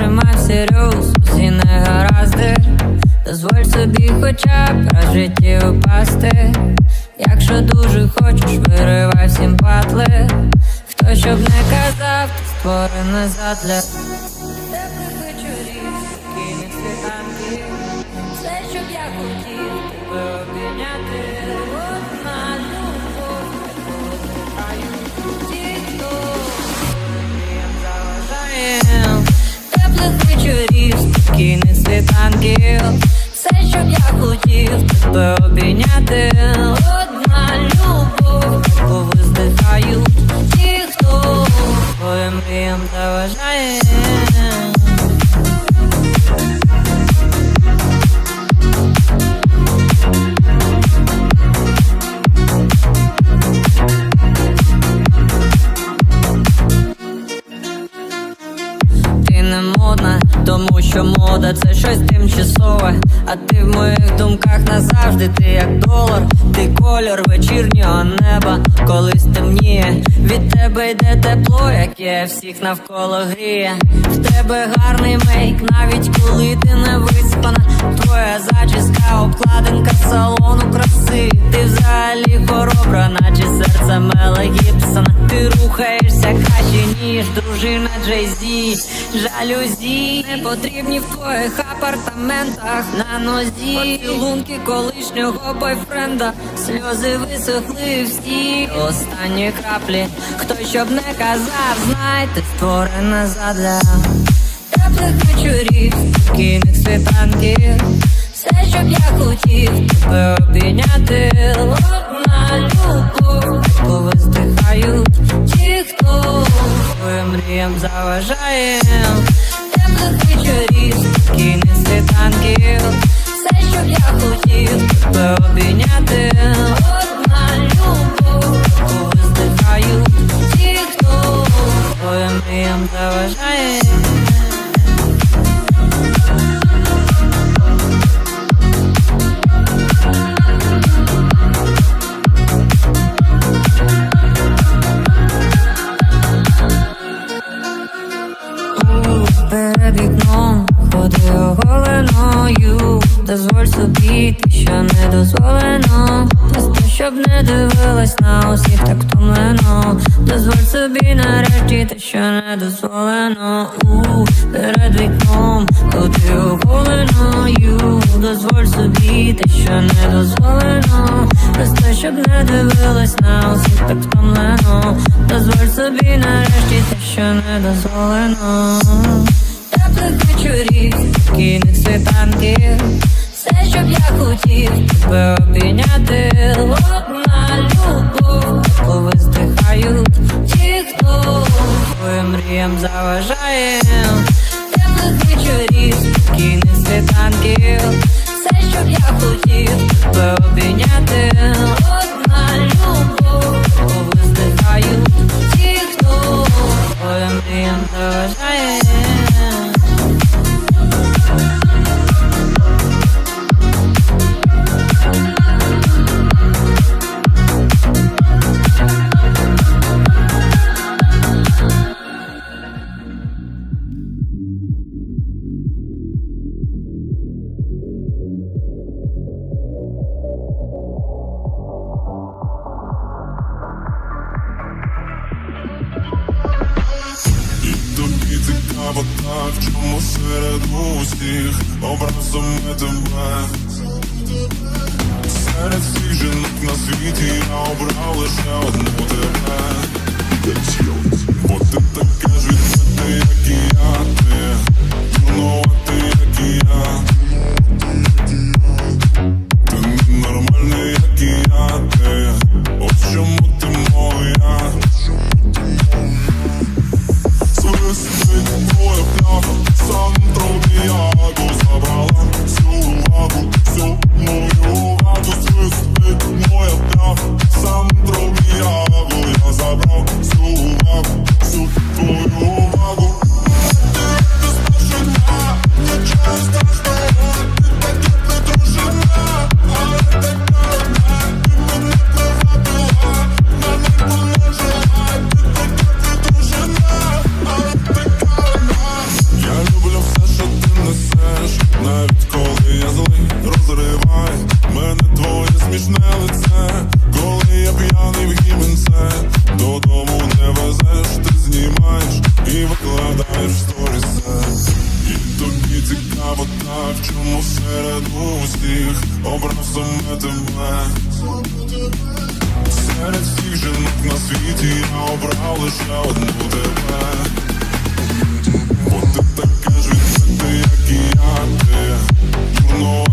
тримай всерйоз усі негаразди. Дозволь собі хоча б раз в житті упасти Якщо дуже хочеш, виривай всім патли. Хто щоб не казав, ти створений задля. Теплих вечорів, спокійних світанків Все, щоб я хотів тебе обійняти обійняти ти в моїх думках назавжди, ти як долар, ти кольор вечірнього неба, колись темніє. Від тебе йде тепло, яке всіх навколо гріє. В тебе гарний мейк, навіть коли ти не виспана. Твоя зачіска, обкладинка салону краси. Ти взагалі хоробра, наче серце Мела Гібсона. Ти рухаєшся краще, ніж дружина Джей-Зі Жалюзі не потрібні в твоїх апартаментах на нозі Поцілунки колишнього бойфренда, сльози висохли всі останні краплі. Хто щоб не казав, знай, ти створена задля теплих вечорів, спокійних світанків. Все, щоб я хотів тебе обійняти, одна любов, яку виздихають ті, хто твоїм мріям заважає. Теплих вечорів, спокійних світанків. Щоб я хотів тебе обійняти, те, що не дозволено У, перед вікном ходи оголеною Дозволь собі те, що не дозволено Просто щоб не дивилась на усіх так втомлено. Дозволь собі нарешті те, що не дозволено Теплих вечорів, спокійних світанків. Все, щоб я хотів тебе обійняти. Одна любов, яку виздихають. Ті, хто мріям заважає Теплих вечорів, спокійних світанків Все, щоб я хотів тебе обійняти. Одна любов, повиздихаю ті, хто твоїм мріям заважає так, в чому серед усіх образом тебе? Серед всіх жінок на світі я обрав лише одну тебе. Бо ти така життя, як і я ти образом на тебе. Серед всіх жінок на світі я обрав лише одну тебе. Бо ти така жінка, як і я ти. Дурно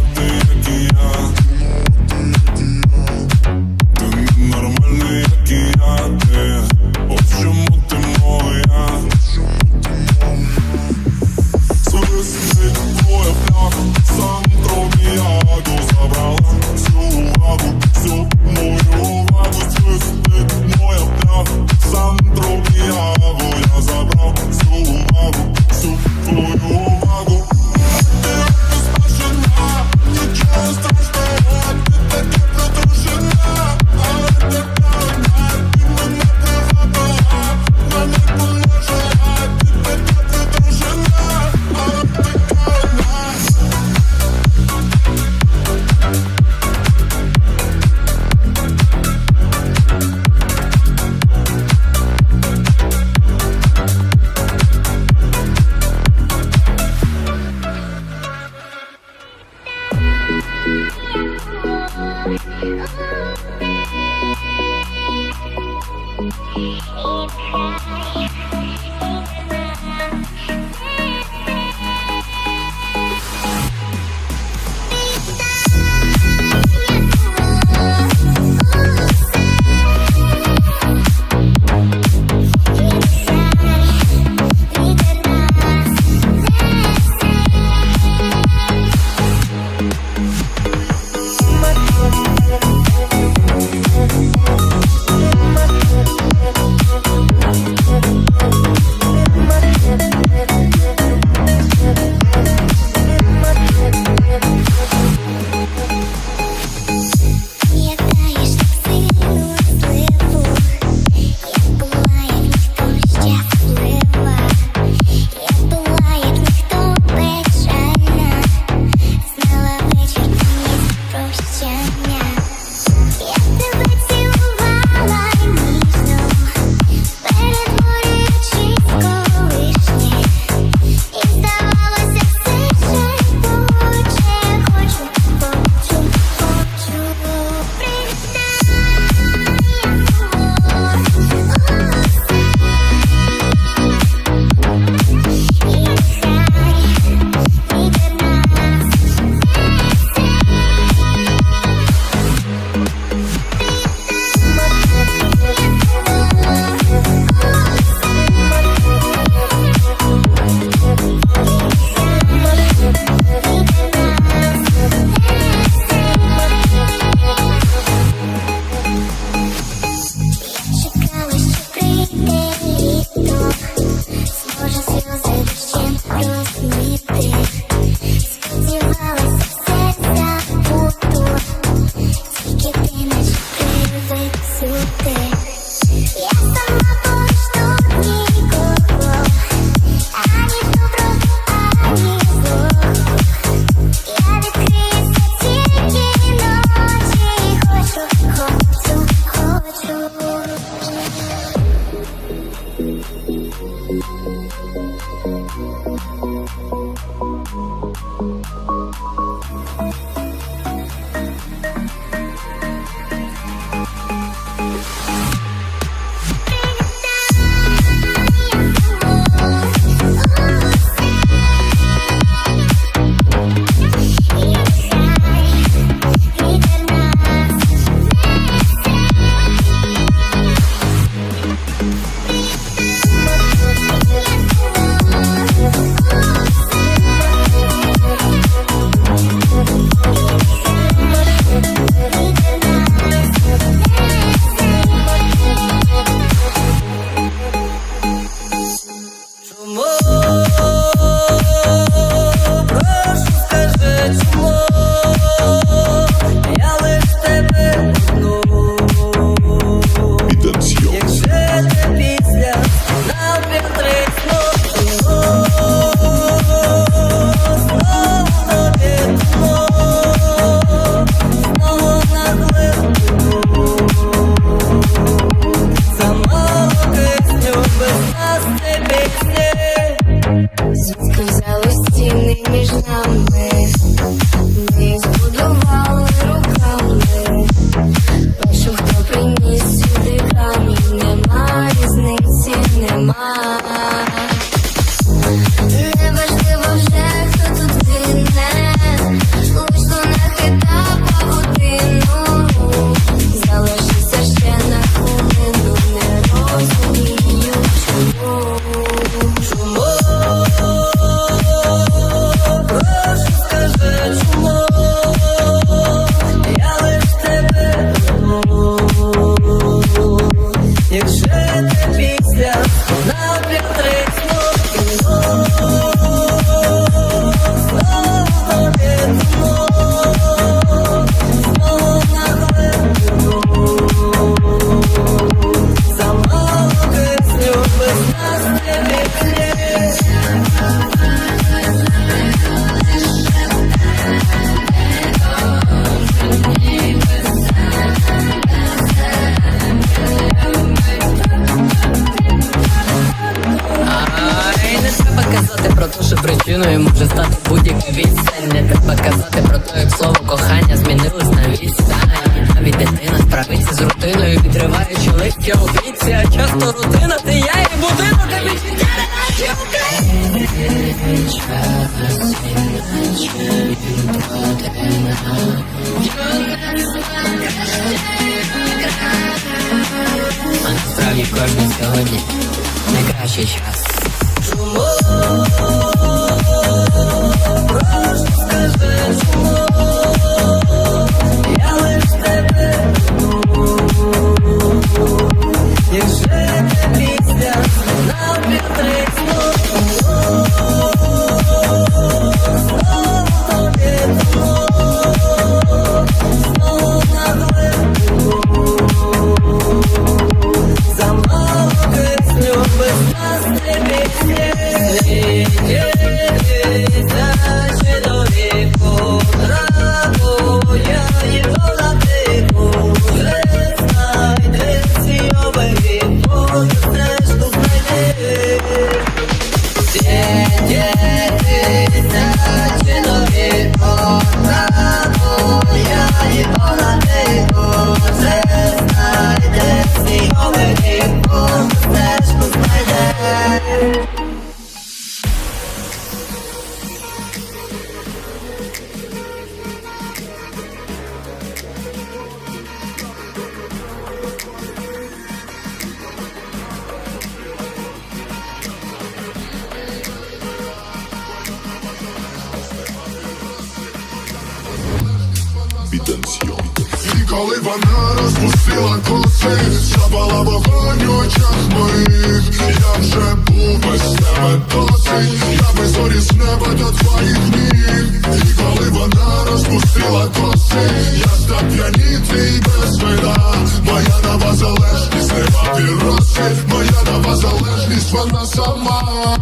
насправді кожен сьогодні найкращий час Підансьйон. І коли вона розпустила коси, запала вогонь у очах моїх, я вже був без тебе досить, я без зорі з неба до твоїх ніг. І коли вона розпустила коси, я став п'янітий без вина, моя нова залежність не папіроси, моя нова залежність вона сама.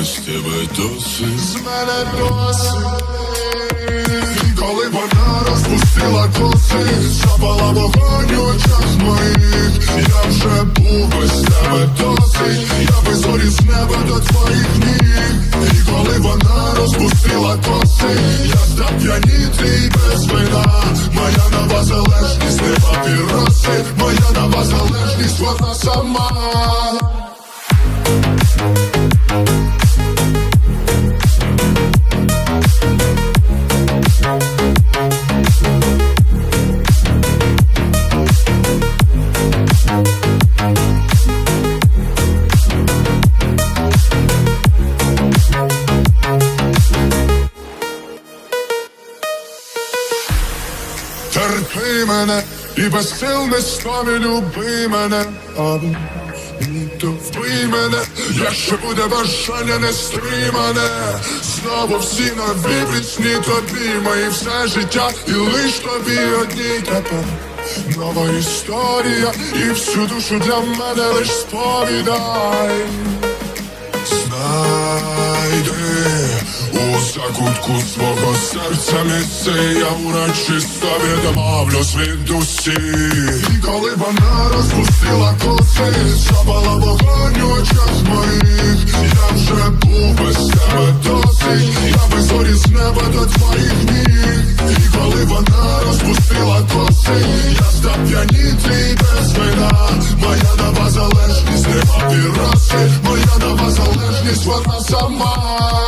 Без тебе досить. З мене досить. Коли вона розпустила коси Запала вогонь у очах моїх. Я вже був без тебе досить. Я без зорі з неба до твоїх ніг. І коли вона розпустила коси Я став п'янітий без вина. Моя нова залежність не папіроси Моя нова залежність вона сама Терпи мене і без сил не стави, люби мене, то вбий мене, якщо буде бажання не стримане, знову всі нові пісні тобі, мої все життя, і лиш тобі одній тепер. Нова історія, і всю душу для мене лиш сповідай. Знайди у закутку свого серця місце, я урочисто відмовлю від душі. І коли вона розпустила коси, запала вогонь у очах моїх, я вже був без тебе досить, я без зорі з неба до твоїх ніг. І коли вона розпустила коси, я став п'янітий без вина, моя нова залежність не папіроси, моя нова залежність вона сама.